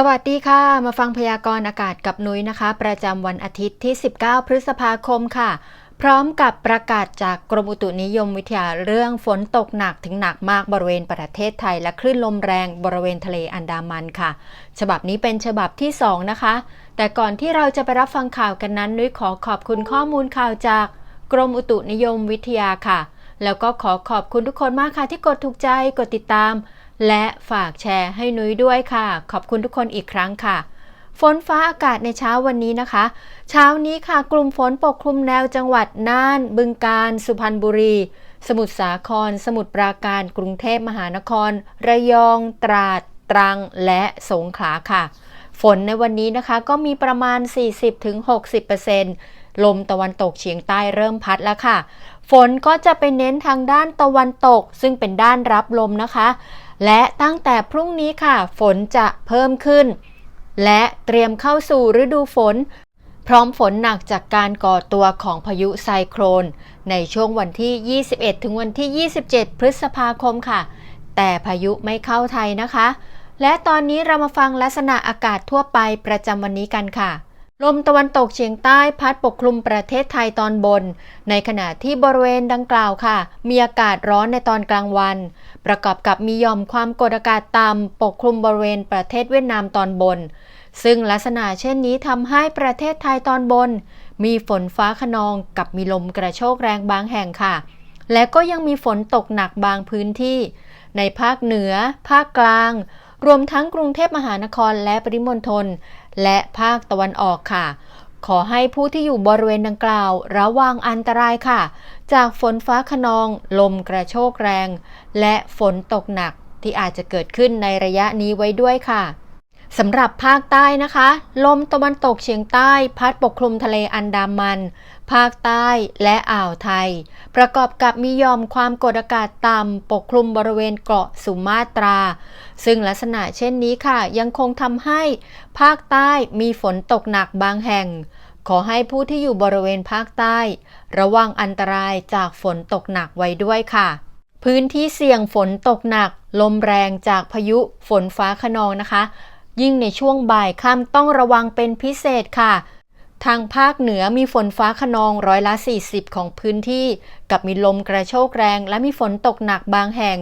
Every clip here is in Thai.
สวัสดีค่ะ มาฟังพยากรณ์อากาศกับนุ้ยนะคะ ประจำวันอาทิตย์ที่ 19 พฤษภาคมค่ะ พร้อมกับประกาศจากกรมอุตุนิยมวิทยาเรื่องฝนตกหนักถึงหนักมากบริเวณประเทศไทย และคลื่นลมแรงบริเวณทะเลอันดามันค่ะ ฉบับนี้เป็นฉบับที่ 2 นะคะ แต่ก่อนที่เราจะไปรับฟังข่าวกันนั้นนุ้ยขอขอบคุณข้อมูลข่าวจากกรมอุตุนิยมวิทยาค่ะ แล้วก็ขอขอบคุณทุกคนมากค่ะที่กดถูกใจกดติดตาม และฝากแชร์ให้นุ้ยด้วยค่ะ ขอบคุณทุกคนอีกครั้งค่ะ ฝนฟ้าอากาศในเช้าวันนี้นะคะ เช้านี้ค่ะกลุ่มฝนปกคลุมแนวจังหวัดน่าน บึงกาฬสุพรรณบุรี สมุทรสาคร สมุทรปราการ กรุงเทพมหานคร ระยอง ตราด ตรัง และสงขลาค่ะ ฝนในวันนี้นะคะก็มีประมาณ 40-60%ลมตะวันตกเฉียงใต้เริ่มพัดแล้วค่ะ ฝนก็จะไปเน้นทางด้านตะวันตก ซึ่งเป็นด้านรับลมนะคะ และตั้งแต่พรุ่งนี้ค่ะ ฝนจะเพิ่มขึ้น และเตรียมเข้าสู่ฤดูฝน พร้อมฝนหนักจากการก่อตัวของพายุไซโครน ในช่วงวันที่ 21 ถึงวันที่ 27 พฤษภาคมค่ะ แต่พายุไม่เข้าไทยนะคะ และตอนนี้เรามาฟังลักษณะอากาศทั่วไปประจำวันนี้กันค่ะ ลมตะวันตกเฉียงใต้พัดปกคลุมประเทศไทยตอนบน ในขณะที่บริเวณดังกล่าวค่ะ มีอากาศร้อนในตอนกลางวัน ประกอบกับมีย่อมความกดอากาศต่ำปกคลุมบริเวณประเทศเวียดนามตอนบน ซึ่งลักษณะเช่นนี้ทำให้ประเทศไทยตอนบน มีฝนฟ้าขนองกับมีลมกระโชกแรงบางแห่งค่ะ และก็ยังมีฝนตกหนักบางพื้นที่ ในภาคเหนือ ภาคกลางรวมทั้งกรุงเทพมหานครและปริมณฑล และภาคตะวันออกค่ะ ขอให้ผู้ที่อยู่บริเวณดังกล่าว ระวังอันตรายค่ะ จากฝนฟ้าขนอง ลมกระโชกแรง และฝนตกหนักที่อาจจะเกิดขึ้นในระยะนี้ไว้ด้วยค่ะ สำหรับภาคใต้นะคะ ลมตะวันตกเฉียงใต้พัดปกคลุมทะเลอันดามัน ภาคใต้และอ่าวไทย ประกอบกับมียอมความกดอากาศต่ำปกคลุมบริเวณเกาะสุมาตรา ซึ่งลักษณะเช่นนี้ค่ะ ยังคงทำให้ ภาคใต้มีฝนตกหนักบางแห่ง ขอให้ผู้ที่อยู่บริเวณภาคใต้ ระวังอันตรายจากฝนตกหนักไว้ด้วยค่ะพื้นที่เสี่ยงฝนตกหนัก ลมแรงจากพายุฝนฟ้าขนองนะคะ ยิ่งในช่วงบ่ายค่ำต้องระวังเป็นพิเศษค่ะ ทางภาคเหนือมีฝนฟ้าขนองร้อยละ 40 ของพื้นที่ กับมีลมกระโชกแรงและมีฝนตกหนักบางแห่ง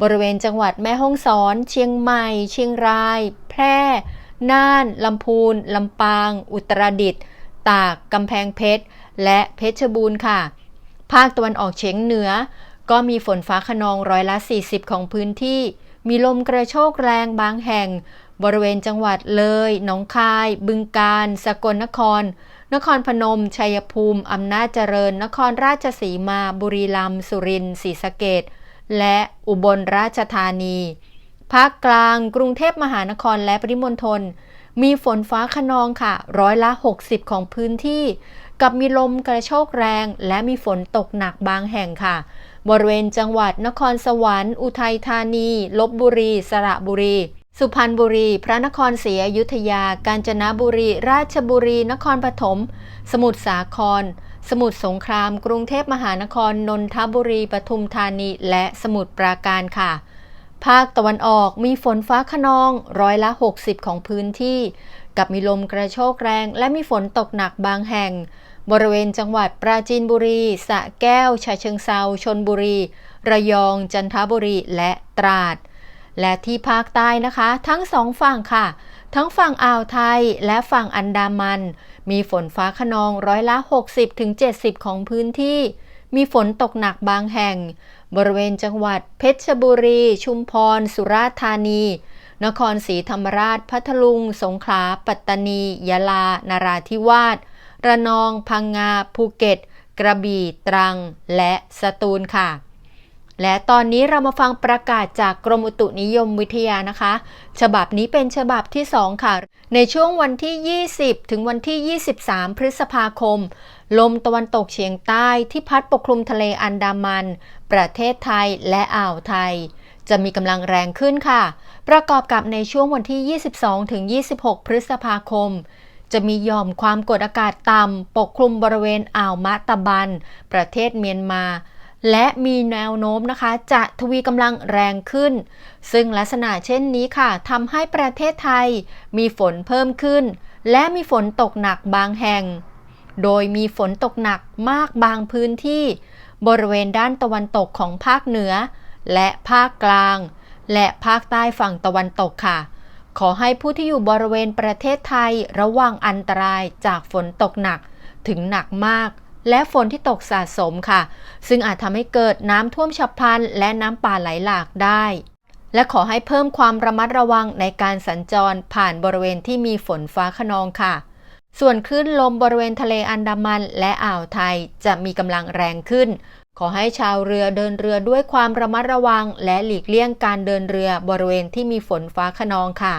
บริเวณจังหวัดแม่ฮ่องสอน เชียงใหม่ เชียงราย แพร่ น่าน ลำพูน ลำปาง อุตรดิตถ์ตาก กำแพงเพชร และเพชรบูรณ์ค่ะ ภาคตะวันออกเฉียงเหนือ ก็มีฝนฟ้าขนองร้อยละ 40 ของพื้นที่ มีลมกระโชกแรงบางแห่ง บริเวณจังหวัดเลย หนองคาย บึงกาฬ สกลนคร นครพนม ชัยภูมิ อำนาจเจริญ นครราชสีมา บุรีรัมย์ สุรินทร์ ศรีสะเกดและอุบลราชธานี ภาคกลาง กรุงเทพมหานครและปริมณฑล มีฝนฟ้าขนองค่ะ ร้อยละ 60 ของพื้นที่ กับมีลมกระโชกแรง และมีฝนตกหนักบางแห่งค่ะ บริเวณจังหวัดนครสวรรค์ อุทัยธานี ลบบุรี สระบุรี สุพรรณบุรี พระนครศรีอยุธยา กาญจนบุรี ราชบุรี นครปฐม สมุทรสาคร สมุทรสงคราม กรุงเทพมหานคร นนทบุรี ปทุมธานี และสมุทรปราการค่ะ ภาคตะวันออกมีฝนฟ้าขนองร้อยละ 60 ของพื้นที่ กับมีลมกระโชกแรง และมีฝนตกหนักบางแห่ง บริเวณจังหวัดปราจีนบุรี สระแก้ว ฉะเชิงเซาชนบุรี ระยอง จันทบุรี และตราด และที่ภาคใต้นะคะ ทั้งสองฝั่งค่ะ ทั้งฝั่งอ่าวไทยและฝั่งอันดามัน มีฝนฟ้าขนองร้อยละ 60-70 ของพื้นที่ มีฝนตกหนักบางแห่ง บริเวณจังหวัดเพชรบุรี ชุมพร สุราษฎร์ธานี นครศรีธรรมราช พัทลุง สงขลา ปัตตานี ยะลา นาราธิวาส ระนอง พังงา ภูเก็ต กระบี่ ตรัง และสตูลค่ะ และตอนนี้เรามาฟังประกาศจากกรมอุตุนิยมวิทยานะคะ ฉบับนี้เป็นฉบับที่ 2 ค่ะ ในช่วงวันที่ 20 ถึงวันที่ 23 พฤษภาคม ลมตะวันตกเฉียงใต้ที่พัดปกคลุมทะเลอันดามัน ประเทศไทยและอ่าวไทย จะมีกำลังแรงขึ้นค่ะ ประกอบกับในช่วงวันที่ 22 ถึง 26 พฤษภาคมจะมีย่อมความกดอากาศต่ำปกคลุมบริเวณอ่าวมะตะบัน ประเทศเมียนมา และมีแนวโน้มนะคะ จะทวีกำลังแรงขึ้น ซึ่งลักษณะเช่นนี้ค่ะทำให้ประเทศไทย มีฝนเพิ่มขึ้น และมีฝนตกหนักบางแห่ง โดยมีฝนตกหนักมากบางพื้นที่ บริเวณด้านตะวันตกของภาคเหนือ และภาคกลาง และภาคใต้ฝั่งตะวันตกค่ะ ขอให้ผู้ที่อยู่บริเวณประเทศไทยระวังอันตรายจากฝนตกหนักถึงหนักมาก และฝนที่ตกสะสมค่ะ ซึ่งอาจทำให้เกิดน้ำท่วมฉับพลัน และน้ำป่าไหลหลากได้ และขอให้เพิ่มความระมัดระวังในการสัญจรผ่านบริเวณที่มีฝนฟ้าขนองค่ะ ส่วนคลื่นลมบริเวณทะเลอันดามันและอ่าวไทยจะมีกำลังแรงขึ้น ขอให้ชาวเรือเดินเรือด้วยความระมัดระวัง และหลีกเลี่ยงการเดินเรือบริเวณที่มีฝนฟ้าขนองค่ะ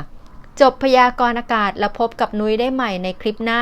จบพยากรณ์อากาศแล้วพบกับนุ้ยได้ใหม่ในคลิปหน้า